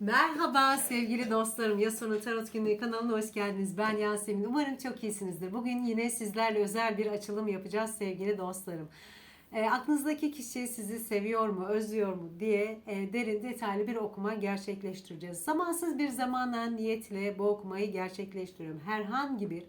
Merhaba sevgili dostlarım. Yasona Tarot Günlüğü kanalına hoş geldiniz. Ben Yasemin. Umarım çok iyisinizdir. Bugün yine sizlerle özel bir açılım yapacağız sevgili dostlarım. E, aklınızdaki kişi sizi seviyor mu, özlüyor mu diye e, derin detaylı bir okuma gerçekleştireceğiz. Zamansız bir zamana niyetle bu okumayı gerçekleştiriyorum. Herhangi bir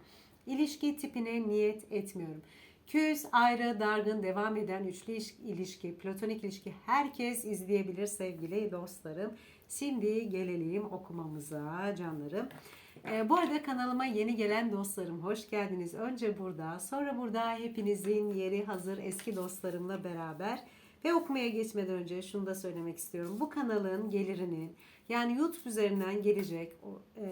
ilişki tipine niyet etmiyorum. Küs, ayrı, dargın, devam eden üçlü iş- ilişki, platonik ilişki herkes izleyebilir sevgili dostlarım. Şimdi gelelim okumamıza canlarım. Ee, bu arada kanalıma yeni gelen dostlarım hoş geldiniz. Önce burada, sonra burada hepinizin yeri hazır eski dostlarımla beraber. Ve okumaya geçmeden önce şunu da söylemek istiyorum. Bu kanalın gelirinin yani YouTube üzerinden gelecek e,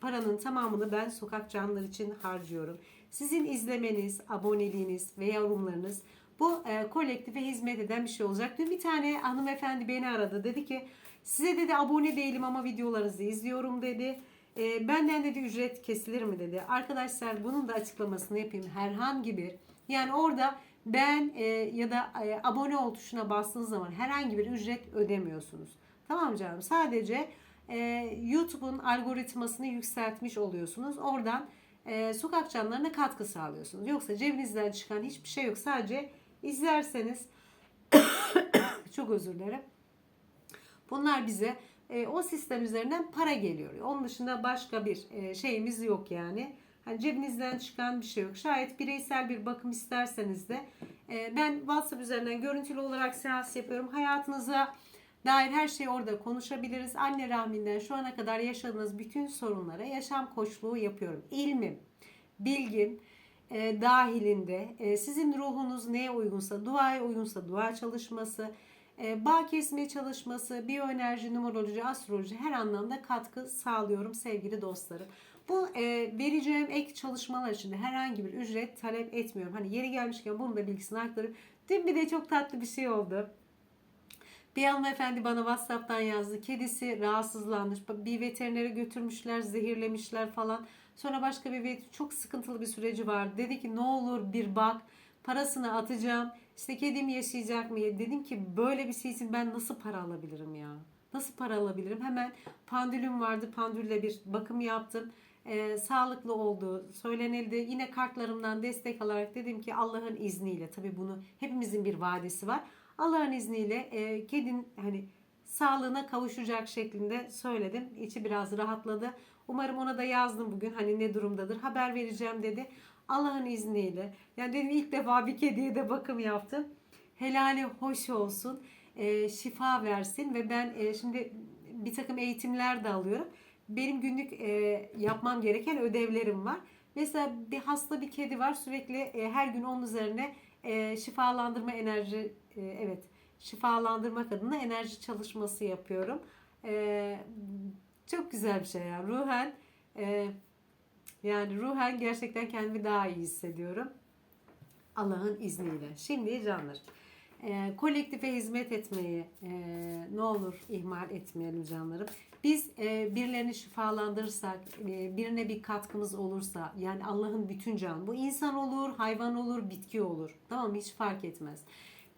paranın tamamını ben sokak canlıları için harcıyorum. Sizin izlemeniz, aboneliğiniz ve yorumlarınız bu e, kolektife hizmet eden bir şey olacak. Dün bir tane hanımefendi beni aradı. Dedi ki size dedi abone değilim ama videolarınızı izliyorum dedi. E, benden dedi ücret kesilir mi dedi. Arkadaşlar bunun da açıklamasını yapayım. Herhangi bir yani orada ben e, ya da e, abone ol tuşuna bastığınız zaman herhangi bir ücret ödemiyorsunuz. Tamam canım sadece e, YouTube'un algoritmasını yükseltmiş oluyorsunuz. Oradan e, sokak canlarına katkı sağlıyorsunuz. Yoksa cebinizden çıkan hiçbir şey yok. Sadece izlerseniz çok özür dilerim. Bunlar bize e, o sistem üzerinden para geliyor. Onun dışında başka bir e, şeyimiz yok yani. Hani cebinizden çıkan bir şey yok. Şayet bireysel bir bakım isterseniz de e, ben WhatsApp üzerinden görüntülü olarak seans yapıyorum. Hayatınıza dair her şeyi orada konuşabiliriz. Anne rahminden şu ana kadar yaşadığınız bütün sorunlara yaşam koçluğu yapıyorum. İlmim, bilgim e, dahilinde e, sizin ruhunuz neye uygunsa, duaya uygunsa dua çalışması, e, bağ kesmeye çalışması, biyoenerji, numeroloji, astroloji her anlamda katkı sağlıyorum sevgili dostlarım. Bu e, vereceğim ek çalışmalar için de herhangi bir ücret talep etmiyorum. Hani yeri gelmişken bunun da bilgisini aktarıp dün bir de çok tatlı bir şey oldu. Bir hanımefendi bana WhatsApp'tan yazdı. Kedisi rahatsızlanmış. Bir veterinere götürmüşler, zehirlemişler falan. Sonra başka bir vet çok sıkıntılı bir süreci var. Dedi ki ne olur bir bak. Parasını atacağım. İşte kedim yaşayacak mı? Dedim ki böyle bir şey için ben nasıl para alabilirim ya? Nasıl para alabilirim? Hemen pandülüm vardı. Pandülle bir bakım yaptım. Ee, sağlıklı oldu. Söylenildi. Yine kartlarımdan destek alarak dedim ki Allah'ın izniyle. Tabii bunu hepimizin bir vadesi var. Allah'ın izniyle e, kedin hani sağlığına kavuşacak şeklinde söyledim. İçi biraz rahatladı. Umarım ona da yazdım bugün hani ne durumdadır. Haber vereceğim dedi. Allah'ın izniyle. Yani dedim ilk defa bir kediye de bakım yaptım. Helali hoş olsun. e, şifa versin ve ben e, şimdi bir takım eğitimler de alıyorum. Benim günlük e, yapmam gereken ödevlerim var. Mesela bir hasta bir kedi var sürekli e, her gün onun üzerine e, şifalandırma enerji e, evet şifalandırmak adına enerji çalışması yapıyorum. E, çok güzel bir şey ya. Ruhen e, yani ruhen gerçekten kendimi daha iyi hissediyorum. Allah'ın izniyle. Şimdi canlar. E, kolektife hizmet etmeyi e, ne olur ihmal etmeyelim canlarım. Biz e, birilerini şifalandırırsak, e, birine bir katkımız olursa, yani Allah'ın bütün canı, bu insan olur, hayvan olur, bitki olur. Tamam mı? Hiç fark etmez.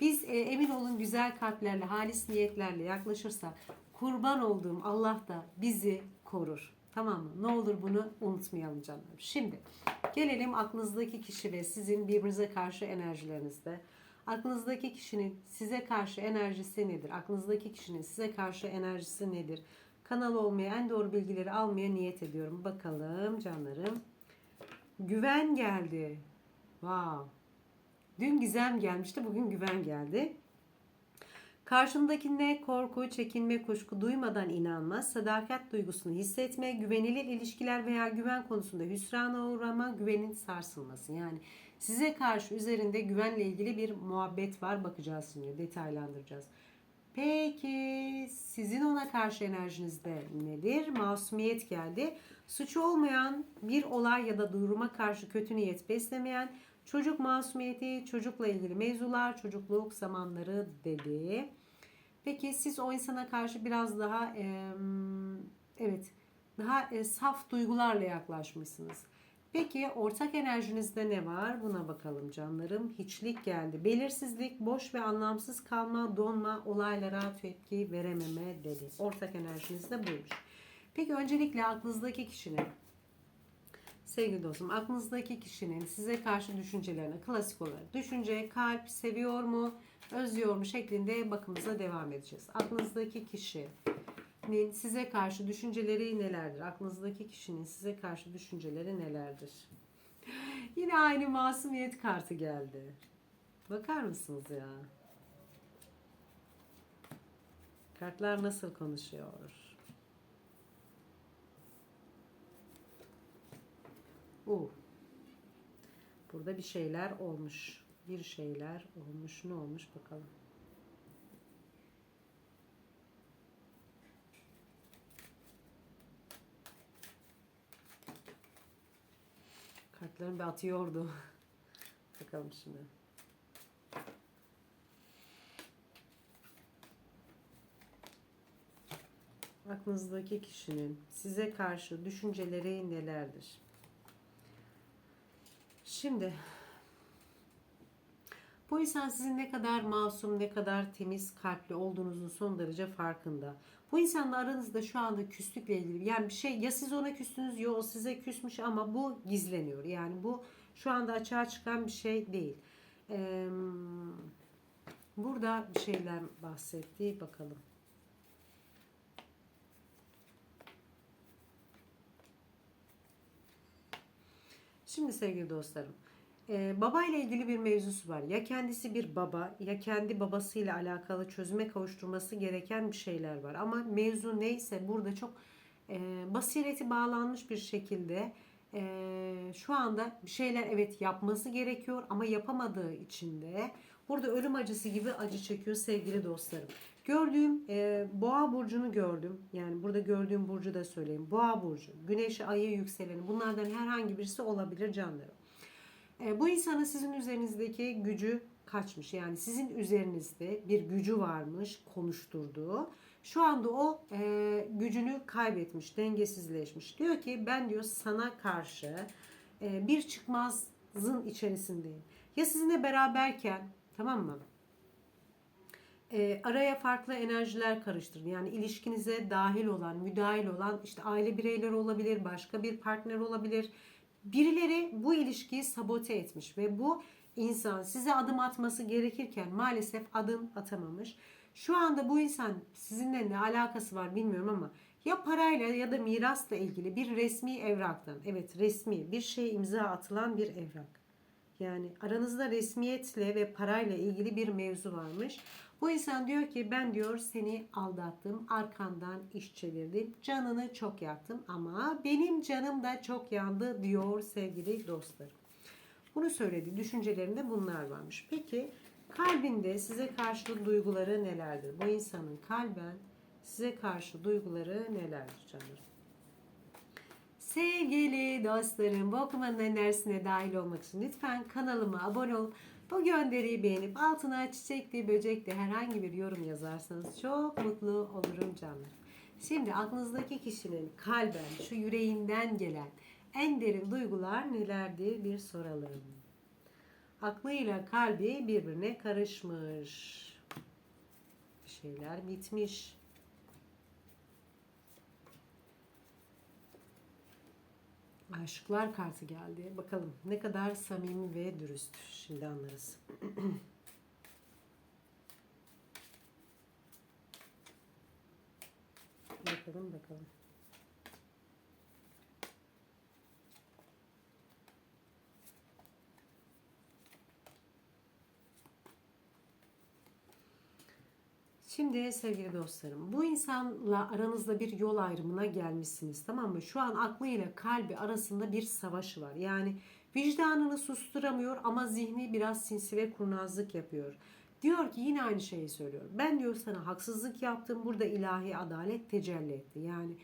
Biz e, emin olun güzel kalplerle, halis niyetlerle yaklaşırsak, kurban olduğum Allah da bizi korur. Tamam mı? Ne olur bunu unutmayalım canlarım. Şimdi gelelim aklınızdaki kişi ve sizin birbirinize karşı enerjilerinizde. Aklınızdaki kişinin size karşı enerjisi nedir? Aklınızdaki kişinin size karşı enerjisi nedir? Kanal olmaya, en doğru bilgileri almaya niyet ediyorum. Bakalım canlarım. Güven geldi. Wow. Dün gizem gelmişti, bugün güven geldi. Karşındakine korku, çekinme, kuşku duymadan inanma, sadakat duygusunu hissetme, güvenilir ilişkiler veya güven konusunda hüsrana uğrama, güvenin sarsılması. Yani size karşı üzerinde güvenle ilgili bir muhabbet var. Bakacağız şimdi, detaylandıracağız. Peki sizin ona karşı enerjinizde nedir? Masumiyet geldi. Suçu olmayan bir olay ya da duruma karşı kötü niyet beslemeyen, çocuk masumiyeti, çocukla ilgili mevzular, çocukluk zamanları dedi. Peki siz o insana karşı biraz daha e, evet daha e, saf duygularla yaklaşmışsınız. Peki ortak enerjinizde ne var? Buna bakalım canlarım. Hiçlik geldi. Belirsizlik, boş ve anlamsız kalma, donma, olaylara tepki verememe dedi. Ortak enerjinizde buymuş. Peki öncelikle aklınızdaki kişinin Sevgili dostum, aklınızdaki kişinin size karşı düşüncelerine klasik olarak düşünce, kalp, seviyor mu, özlüyor mu şeklinde bakımıza devam edeceğiz. Aklınızdaki kişinin size karşı düşünceleri nelerdir? Aklınızdaki kişinin size karşı düşünceleri nelerdir? Yine aynı masumiyet kartı geldi. Bakar mısınız ya? Kartlar nasıl konuşuyor? Uh. Burada bir şeyler olmuş. Bir şeyler olmuş. Ne olmuş bakalım. Kartlarım bir atıyordu. bakalım şimdi. Aklınızdaki kişinin size karşı düşünceleri nelerdir? Şimdi bu insan sizin ne kadar masum, ne kadar temiz kalpli olduğunuzun son derece farkında. Bu insanla aranızda şu anda küslükle ilgili yani bir şey ya siz ona küstünüz ya o size küsmüş ama bu gizleniyor. Yani bu şu anda açığa çıkan bir şey değil. Ee, burada bir şeyler bahsetti bakalım. Şimdi sevgili dostlarım, e, baba ile ilgili bir mevzusu var. Ya kendisi bir baba ya kendi babasıyla alakalı çözüme kavuşturması gereken bir şeyler var. Ama mevzu neyse burada çok e, basireti bağlanmış bir şekilde e, şu anda bir şeyler evet yapması gerekiyor ama yapamadığı için de burada ölüm acısı gibi acı çekiyor sevgili dostlarım. Gördüğüm e, boğa burcunu gördüm. Yani burada gördüğüm burcu da söyleyeyim. Boğa burcu, güneşi, ayı, yükseleni bunlardan herhangi birisi olabilir canlarım. E, bu insanın sizin üzerinizdeki gücü kaçmış. Yani sizin üzerinizde bir gücü varmış konuşturduğu. Şu anda o e, gücünü kaybetmiş, dengesizleşmiş. Diyor ki ben diyor sana karşı e, bir çıkmazın içerisindeyim. Ya sizinle beraberken tamam mı? E, araya farklı enerjiler karıştırın. Yani ilişkinize dahil olan, müdahil olan işte aile bireyleri olabilir, başka bir partner olabilir. Birileri bu ilişkiyi sabote etmiş ve bu insan size adım atması gerekirken maalesef adım atamamış. Şu anda bu insan sizinle ne alakası var bilmiyorum ama ya parayla ya da mirasla ilgili bir resmi evraktan, evet resmi bir şey imza atılan bir evrak. Yani aranızda resmiyetle ve parayla ilgili bir mevzu varmış. Bu insan diyor ki ben diyor seni aldattım, arkandan iş çevirdim, canını çok yaktım ama benim canım da çok yandı diyor sevgili dostlarım. Bunu söyledi. Düşüncelerinde bunlar varmış. Peki kalbinde size karşı duyguları nelerdir? Bu insanın kalben size karşı duyguları nelerdir canlarım? Sevgili dostlarım bu okumanın enerjisine dahil olmak için lütfen kanalıma abone ol. Bu gönderiyi beğenip altına çiçekli, böcekli herhangi bir yorum yazarsanız çok mutlu olurum canlarım. Şimdi aklınızdaki kişinin kalben, şu yüreğinden gelen en derin duygular nelerdir bir soralım. Aklıyla kalbi birbirine karışmış. Bir şeyler bitmiş. Aşıklar kartı geldi. Bakalım ne kadar samimi ve dürüst. Şimdi anlarız. bakalım bakalım. Şimdi sevgili dostlarım bu insanla aranızda bir yol ayrımına gelmişsiniz tamam mı? Şu an aklıyla kalbi arasında bir savaşı var. Yani vicdanını susturamıyor ama zihni biraz sinsi ve kurnazlık yapıyor. Diyor ki yine aynı şeyi söylüyor. Ben diyor sana haksızlık yaptım. Burada ilahi adalet tecelli etti. Yani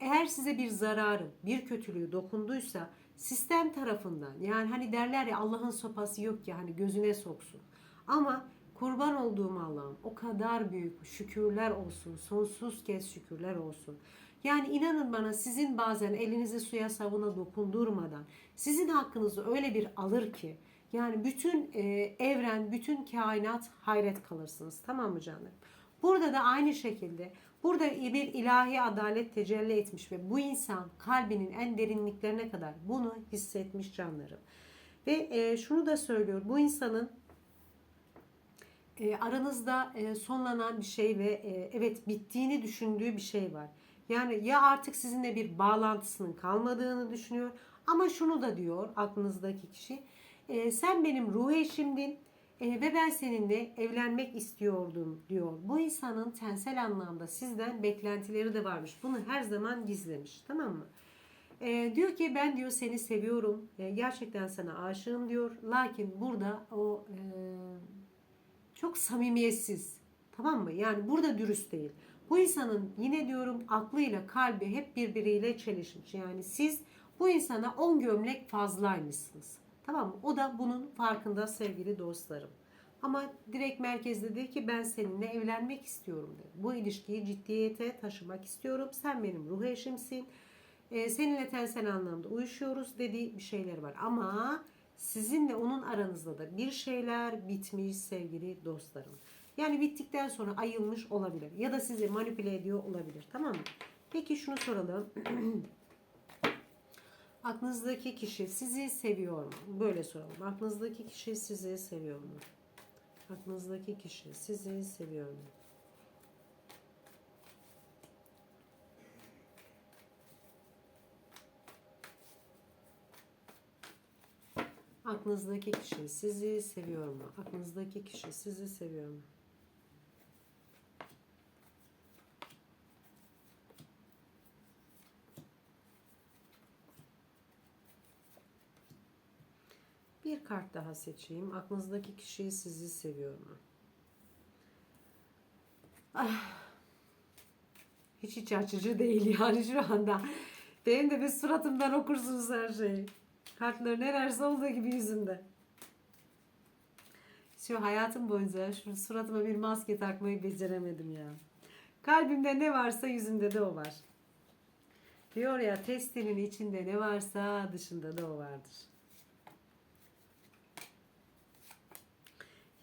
eğer size bir zararı, bir kötülüğü dokunduysa sistem tarafından yani hani derler ya Allah'ın sopası yok ki hani gözüne soksun. Ama Kurban olduğum Allah'ım o kadar büyük şükürler olsun. Sonsuz kez şükürler olsun. Yani inanın bana sizin bazen elinizi suya sabuna dokundurmadan sizin hakkınızı öyle bir alır ki yani bütün e, evren, bütün kainat hayret kalırsınız. Tamam mı canlarım? Burada da aynı şekilde burada bir ilahi adalet tecelli etmiş ve bu insan kalbinin en derinliklerine kadar bunu hissetmiş canlarım. Ve e, şunu da söylüyor. Bu insanın e, aranızda e, sonlanan bir şey ve e, evet bittiğini düşündüğü bir şey var. Yani ya artık sizinle bir bağlantısının kalmadığını düşünüyor ama şunu da diyor aklınızdaki kişi. e, sen benim ruh eşimdin e, ve ben seninle evlenmek istiyordum diyor. Bu insanın tensel anlamda sizden beklentileri de varmış. Bunu her zaman gizlemiş tamam mı? E, diyor ki ben diyor seni seviyorum. E, gerçekten sana aşığım diyor. Lakin burada o e, çok samimiyetsiz. Tamam mı? Yani burada dürüst değil. Bu insanın yine diyorum aklıyla kalbi hep birbiriyle çelişmiş. Yani siz bu insana 10 gömlek fazlaymışsınız. Tamam mı? O da bunun farkında sevgili dostlarım. Ama direkt merkezde dedi ki ben seninle evlenmek istiyorum dedi. Bu ilişkiyi ciddiyete taşımak istiyorum. Sen benim ruh eşimsin. Ee, seninle tensel anlamda uyuşuyoruz dediği bir şeyler var. Ama sizinle onun aranızda da bir şeyler bitmiş sevgili dostlarım. Yani bittikten sonra ayılmış olabilir. Ya da sizi manipüle ediyor olabilir. Tamam mı? Peki şunu soralım. Aklınızdaki kişi sizi seviyor mu? Böyle soralım. Aklınızdaki kişi sizi seviyor mu? Aklınızdaki kişi sizi seviyor mu? Aklınızdaki kişi sizi seviyor mu? Aklınızdaki kişi sizi seviyor mu? Bir kart daha seçeyim. Aklınızdaki kişi sizi seviyor mu? Ah. Hiç iç açıcı değil yani şu anda. Benim de bir suratımdan okursunuz her şeyi. Kartların neresi olduğu gibi yüzümde. Şu hayatım boyunca şu suratıma bir maske takmayı beceremedim ya. Kalbimde ne varsa yüzümde de o var. Diyor ya testinin içinde ne varsa dışında da o vardır.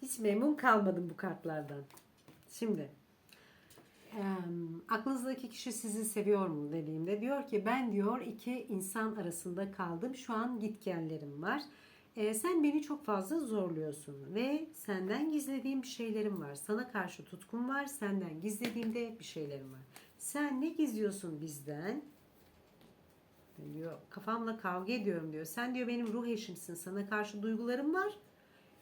Hiç memnun kalmadım bu kartlardan. Şimdi e, aklınızdaki kişi sizi seviyor mu dediğimde diyor ki ben diyor iki insan arasında kaldım. Şu an gitgellerim var. E, sen beni çok fazla zorluyorsun ve senden gizlediğim bir şeylerim var. Sana karşı tutkum var. Senden gizlediğim de bir şeylerim var. Sen ne gizliyorsun bizden? diyor kafamla kavga ediyorum diyor. Sen diyor benim ruh eşimsin. Sana karşı duygularım var.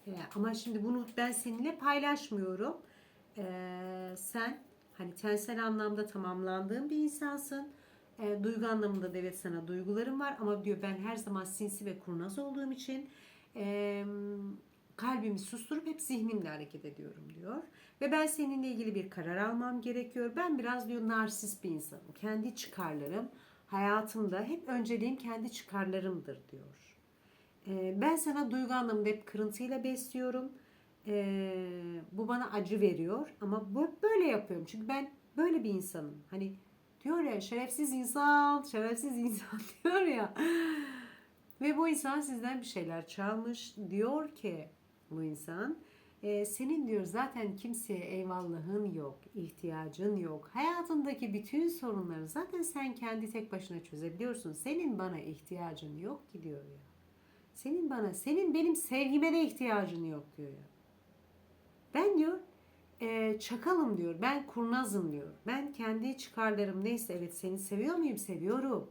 E, ama şimdi bunu ben seninle paylaşmıyorum. E, sen hani tensel anlamda tamamlandığın bir insansın. E, duygu anlamında da evet sana duygularım var ama diyor ben her zaman sinsi ve kurnaz olduğum için e, kalbimi susturup hep zihnimle hareket ediyorum diyor. Ve ben seninle ilgili bir karar almam gerekiyor. Ben biraz diyor narsist bir insanım. Kendi çıkarlarım hayatımda hep önceliğim kendi çıkarlarımdır diyor. E, ben sana duygu anlamında hep kırıntıyla besliyorum. E, bu bana acı veriyor ama bu, böyle yapıyorum. Çünkü ben böyle bir insanım. Hani diyor ya şerefsiz insan, şerefsiz insan diyor ya. Ve bu insan sizden bir şeyler çalmış. Diyor ki bu insan e, senin diyor zaten kimseye eyvallahın yok, ihtiyacın yok. Hayatındaki bütün sorunları zaten sen kendi tek başına çözebiliyorsun. Senin bana ihtiyacın yok ki diyor ya. Senin bana, senin benim sevgime de ihtiyacın yok diyor ya. Ben diyor e, çakalım diyor. Ben kurnazım diyor. Ben kendi çıkarlarım neyse evet seni seviyor muyum? Seviyorum.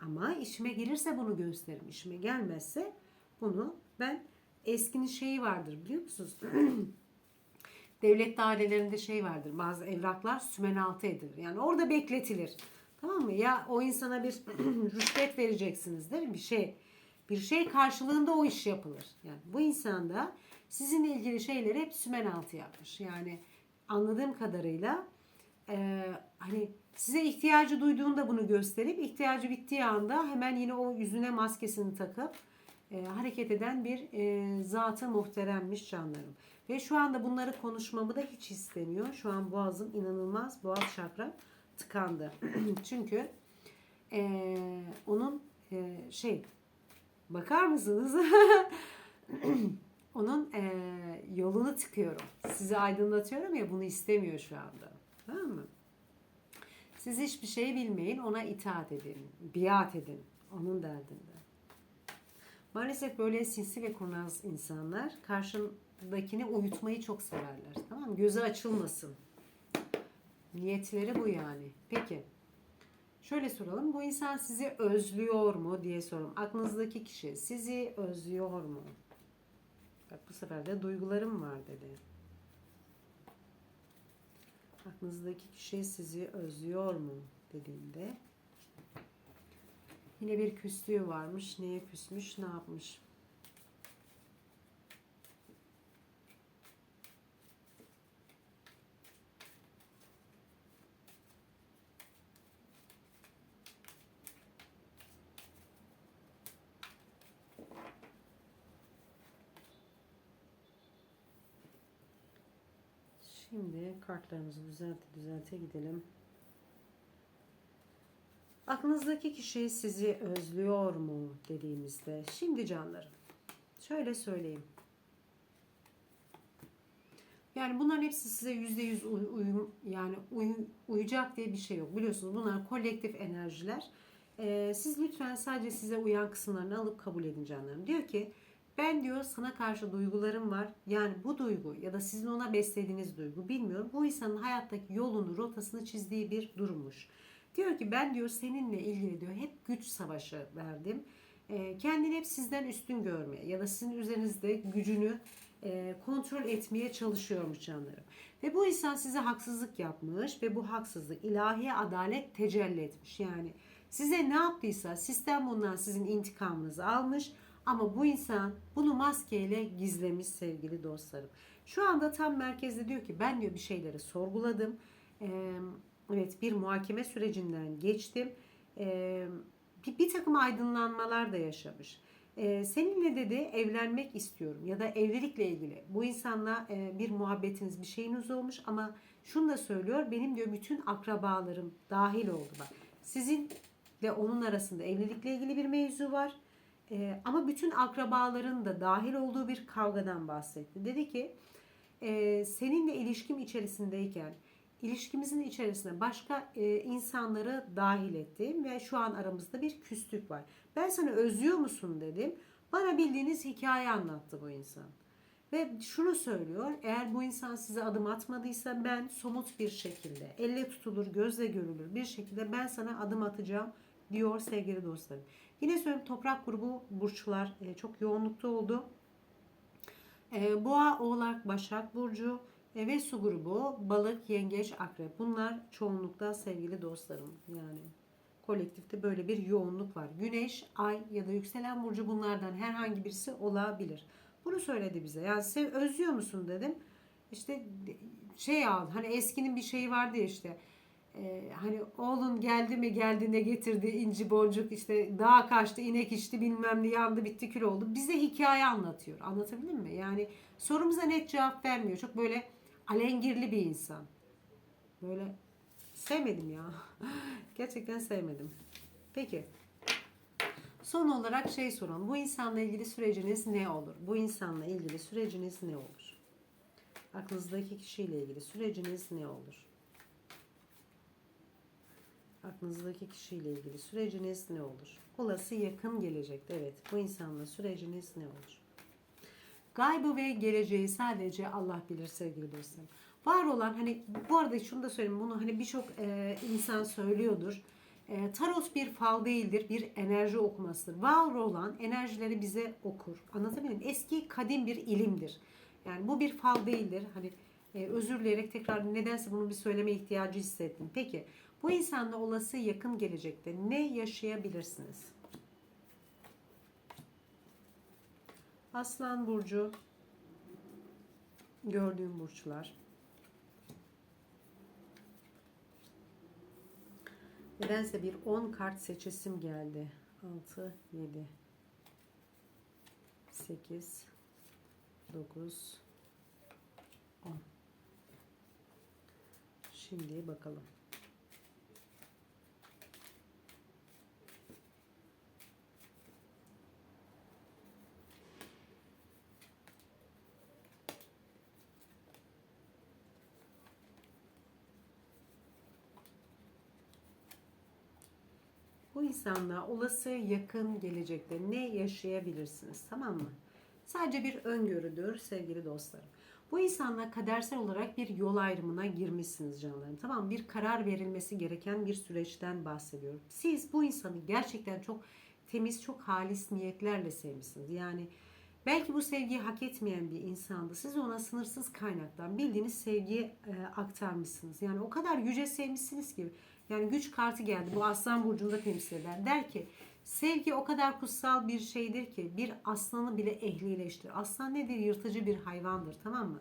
Ama işime gelirse bunu gösteririm. İşime gelmezse bunu ben eskinin şeyi vardır biliyor musunuz? Devlet dairelerinde şey vardır. Bazı evraklar sümen altı edilir. Yani orada bekletilir. Tamam mı? Ya o insana bir rüşvet vereceksiniz değil mi? Bir şey. Bir şey karşılığında o iş yapılır. Yani bu insan da sizinle ilgili şeyleri hep sümen altı yapmış. Yani anladığım kadarıyla e, hani size ihtiyacı duyduğunda bunu gösterip ihtiyacı bittiği anda hemen yine o yüzüne maskesini takıp e, hareket eden bir e, zatı muhteremmiş canlarım. Ve şu anda bunları konuşmamı da hiç istemiyor. Şu an boğazım inanılmaz boğaz çakram tıkandı. Çünkü eee, onun eee, şey bakar mısınız? onun eee, yolunu tıkıyorum. Sizi aydınlatıyorum ya bunu istemiyor şu anda. Tamam mı? Siz hiçbir şey bilmeyin, ona itaat edin, biat edin. Onun derdinde. Maalesef böyle sinsi ve kurnaz insanlar karşındakini uyutmayı çok severler. Tamam mı? Gözü açılmasın. Niyetleri bu yani. Peki. Şöyle soralım. Bu insan sizi özlüyor mu diye soralım. Aklınızdaki kişi sizi özlüyor mu? Bak bu sefer de duygularım var dedi. Aklınızdaki kişi sizi özlüyor mu dediğinde yine bir küslüğü varmış. Neye küsmüş, ne yapmış? Şimdi kartlarımızı düzelte düzelte gidelim. Aklınızdaki kişi sizi özlüyor mu dediğimizde şimdi canlarım şöyle söyleyeyim. Yani bunların hepsi size yüzde yüz uy- uyum yani uy- uyacak diye bir şey yok. Biliyorsunuz bunlar kolektif enerjiler. Ee, siz lütfen sadece size uyan kısımlarını alıp kabul edin canlarım. Diyor ki ben diyor sana karşı duygularım var. Yani bu duygu ya da sizin ona beslediğiniz duygu bilmiyorum. Bu insanın hayattaki yolunu, rotasını çizdiği bir durummuş. Diyor ki ben diyor seninle ilgili diyor hep güç savaşı verdim. Ee, kendini hep sizden üstün görmeye ya da sizin üzerinizde gücünü e, kontrol etmeye çalışıyormuş canlarım. Ve bu insan size haksızlık yapmış ve bu haksızlık ilahi adalet tecelli etmiş. Yani size ne yaptıysa sistem bundan sizin intikamınızı almış ama bu insan bunu maskeyle gizlemiş sevgili dostlarım. Şu anda tam merkezde diyor ki ben diyor bir şeyleri sorguladım. Evet bir muhakeme sürecinden geçtim. Bir, bir takım aydınlanmalar da yaşamış. Seninle dedi evlenmek istiyorum ya da evlilikle ilgili bu insanla bir muhabbetiniz bir şeyiniz olmuş ama şunu da söylüyor benim diyor bütün akrabalarım dahil oldu bak. Sizin ve onun arasında evlilikle ilgili bir mevzu var. Ee, ama bütün akrabaların da dahil olduğu bir kavgadan bahsetti. Dedi ki e, seninle ilişkim içerisindeyken ilişkimizin içerisine başka e, insanları dahil ettim ve şu an aramızda bir küslük var. Ben sana özlüyor musun dedim. Bana bildiğiniz hikaye anlattı bu insan. Ve şunu söylüyor, eğer bu insan size adım atmadıysa ben somut bir şekilde, elle tutulur, gözle görülür bir şekilde ben sana adım atacağım diyor sevgili dostlarım. Yine söyleyeyim toprak grubu burçlar e, çok yoğunlukta oldu. E, Boğa, Oğlak, Başak Burcu e, ve su grubu balık, yengeç, akrep. Bunlar çoğunlukta sevgili dostlarım. Yani kolektifte böyle bir yoğunluk var. Güneş, ay ya da yükselen burcu bunlardan herhangi birisi olabilir. Bunu söyledi bize. Yani sev özlüyor musun dedim. İşte şey al hani eskinin bir şeyi vardı ya işte e, hani oğlun geldi mi geldi ne getirdi inci boncuk işte dağa kaçtı inek içti bilmem ne yandı bitti kül oldu. Bize hikaye anlatıyor. Anlatabildim mi? Yani sorumuza net cevap vermiyor. Çok böyle alengirli bir insan. Böyle sevmedim ya. Gerçekten sevmedim. Peki. Son olarak şey soralım. Bu insanla ilgili süreciniz ne olur? Bu insanla ilgili süreciniz ne olur? Aklınızdaki kişiyle ilgili süreciniz ne olur? Aklınızdaki kişiyle ilgili süreciniz ne olur? Olası yakın gelecekte evet. Bu insanla süreciniz ne olur? Gaybı ve geleceği sadece Allah bilir sevgili dostlarım. Var olan hani bu arada şunu da söyleyeyim bunu hani birçok e, insan söylüyordur. E, tarot bir fal değildir, bir enerji okumasıdır. Var olan enerjileri bize okur. Anlatabildim mi? Eski kadim bir ilimdir. Yani bu bir fal değildir. Hani e, özür dileyerek tekrar nedense bunu bir söyleme ihtiyacı hissettim. Peki bu insanla olası yakın gelecekte ne yaşayabilirsiniz? Aslan burcu gördüğüm burçlar. Nedense bir 10 kart seçesim geldi. 6, 7, 8, 9, 10. Şimdi bakalım. İnsanla olası yakın gelecekte ne yaşayabilirsiniz tamam mı? Sadece bir öngörüdür sevgili dostlarım. Bu insanla kadersel olarak bir yol ayrımına girmişsiniz canlarım. Tamam? Bir karar verilmesi gereken bir süreçten bahsediyorum. Siz bu insanı gerçekten çok temiz, çok halis niyetlerle sevmişsiniz. Yani belki bu sevgiyi hak etmeyen bir insandı. Siz ona sınırsız kaynaktan bildiğiniz sevgiyi e, aktarmışsınız. Yani o kadar yüce sevmişsiniz ki. Yani güç kartı geldi. Bu Aslan Burcu'nda temsil eder. Der ki sevgi o kadar kutsal bir şeydir ki bir aslanı bile ehlileştirir. Aslan nedir? Yırtıcı bir hayvandır tamam mı?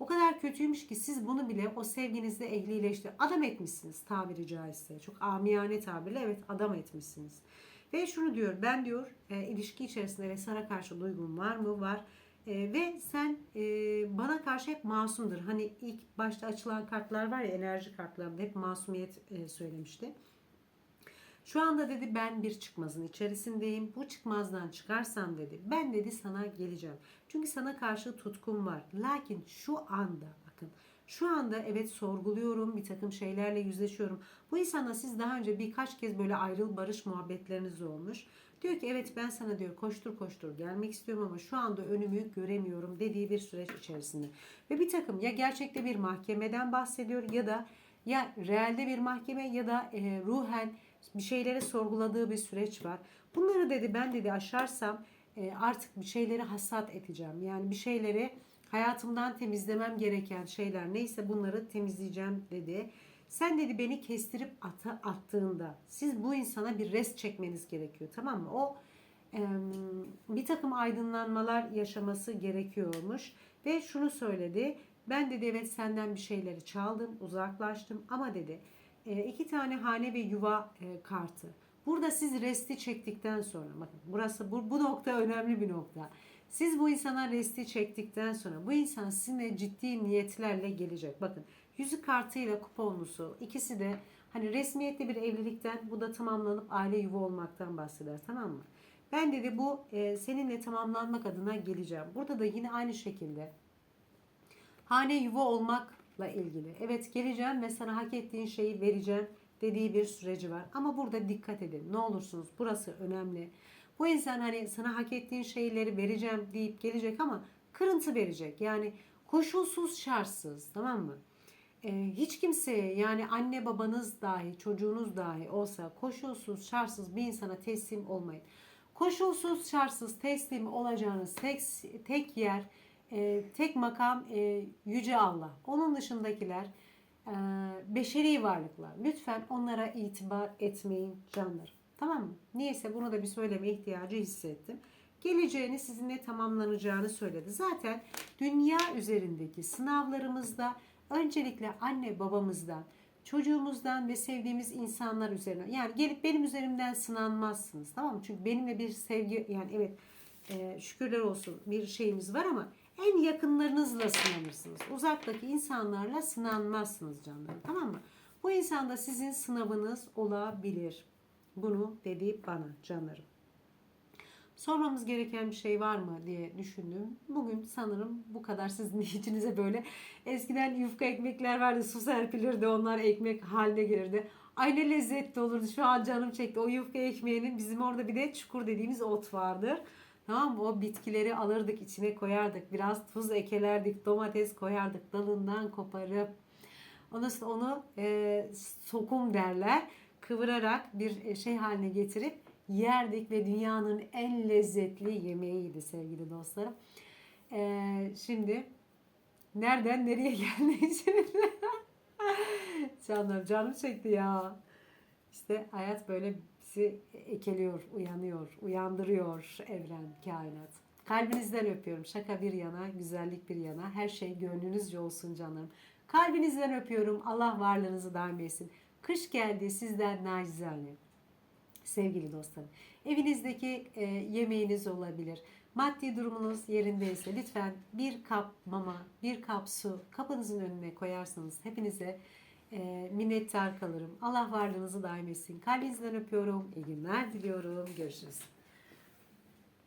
O kadar kötüymüş ki siz bunu bile o sevginizle ehlileştir. Adam etmişsiniz tabiri caizse. Çok amiyane tabirle evet adam etmişsiniz. Ve şunu diyor ben diyor e, ilişki içerisinde ve sana karşı duygun var mı? Var. E, ve sen e, bana karşı hep masumdur. Hani ilk başta açılan kartlar var ya enerji kartlarında hep masumiyet e, söylemişti. Şu anda dedi ben bir çıkmazın içerisindeyim. Bu çıkmazdan çıkarsam dedi ben dedi sana geleceğim. Çünkü sana karşı tutkum var. Lakin şu anda bakın şu anda evet sorguluyorum bir takım şeylerle yüzleşiyorum. Bu insanla siz daha önce birkaç kez böyle ayrıl barış muhabbetleriniz olmuş. Diyor ki evet ben sana diyor koştur koştur gelmek istiyorum ama şu anda önümü göremiyorum dediği bir süreç içerisinde. Ve bir takım ya gerçekte bir mahkemeden bahsediyor ya da ya realde bir mahkeme ya da e, ruhen bir şeyleri sorguladığı bir süreç var. Bunları dedi ben dedi aşarsam e, artık bir şeyleri hasat edeceğim. Yani bir şeyleri hayatımdan temizlemem gereken şeyler neyse bunları temizleyeceğim dedi. Sen dedi beni kestirip ata, attığında siz bu insana bir rest çekmeniz gerekiyor tamam mı? O e, bir takım aydınlanmalar yaşaması gerekiyormuş ve şunu söyledi. Ben dedi evet senden bir şeyleri çaldım, uzaklaştım ama dedi e, iki tane hane ve yuva e, kartı. Burada siz resti çektikten sonra bakın burası bu, bu nokta önemli bir nokta. Siz bu insana resti çektikten sonra bu insan sizinle ciddi niyetlerle gelecek. Bakın yüzük kartıyla kuponlusu ikisi de hani resmiyetli bir evlilikten bu da tamamlanıp aile yuva olmaktan bahseder tamam mı? Ben dedi bu e, seninle tamamlanmak adına geleceğim. Burada da yine aynı şekilde hane yuva olmakla ilgili. Evet geleceğim ve sana hak ettiğin şeyi vereceğim dediği bir süreci var. Ama burada dikkat edin. Ne olursunuz burası önemli. Bu insan hani sana hak ettiğin şeyleri vereceğim deyip gelecek ama kırıntı verecek. Yani koşulsuz şartsız tamam mı? Ee, hiç kimseye yani anne babanız dahi çocuğunuz dahi olsa koşulsuz şartsız bir insana teslim olmayın. Koşulsuz şartsız teslim olacağınız tek, tek yer e, tek makam e, Yüce Allah. Onun dışındakiler e, beşeri varlıklar. Lütfen onlara itibar etmeyin canlarım. Tamam mı? Niyeyse bunu da bir söyleme ihtiyacı hissettim. Geleceğini sizinle tamamlanacağını söyledi. Zaten dünya üzerindeki sınavlarımızda öncelikle anne babamızdan, çocuğumuzdan ve sevdiğimiz insanlar üzerine yani gelip benim üzerimden sınanmazsınız tamam mı? Çünkü benimle bir sevgi yani evet e, şükürler olsun bir şeyimiz var ama en yakınlarınızla sınanırsınız. Uzaktaki insanlarla sınanmazsınız canlarım. Tamam mı? Bu insan da sizin sınavınız olabilir. Bunu dedi bana canlarım. Sormamız gereken bir şey var mı diye düşündüm. Bugün sanırım bu kadar sizin içinize böyle eskiden yufka ekmekler vardı su serpilirdi onlar ekmek haline gelirdi. Ay ne lezzetli olurdu şu an canım çekti. O yufka ekmeğinin bizim orada bir de çukur dediğimiz ot vardır. Tamam mı? O bitkileri alırdık içine koyardık. Biraz tuz ekelerdik, domates koyardık dalından koparıp. Ondan sonra onu e, sokum derler. Kıvırarak bir şey haline getirip yerdik ve dünyanın en lezzetli yemeğiydi sevgili dostlarım. E, şimdi nereden nereye geldik Canım canım çekti ya. İşte hayat böyle bizi ekeliyor, uyanıyor, uyandırıyor evren, kainat. Kalbinizden öpüyorum. Şaka bir yana, güzellik bir yana. Her şey gönlünüzce olsun canım. Kalbinizden öpüyorum. Allah varlığınızı daim etsin. Kış geldi sizden nacizane. Sevgili dostlarım, evinizdeki e, yemeğiniz olabilir. Maddi durumunuz yerindeyse lütfen bir kap mama, bir kap su kapınızın önüne koyarsanız hepinize e, minnettar kalırım. Allah varlığınızı daim etsin. Kalbinizden öpüyorum. İyi günler diliyorum. Görüşürüz.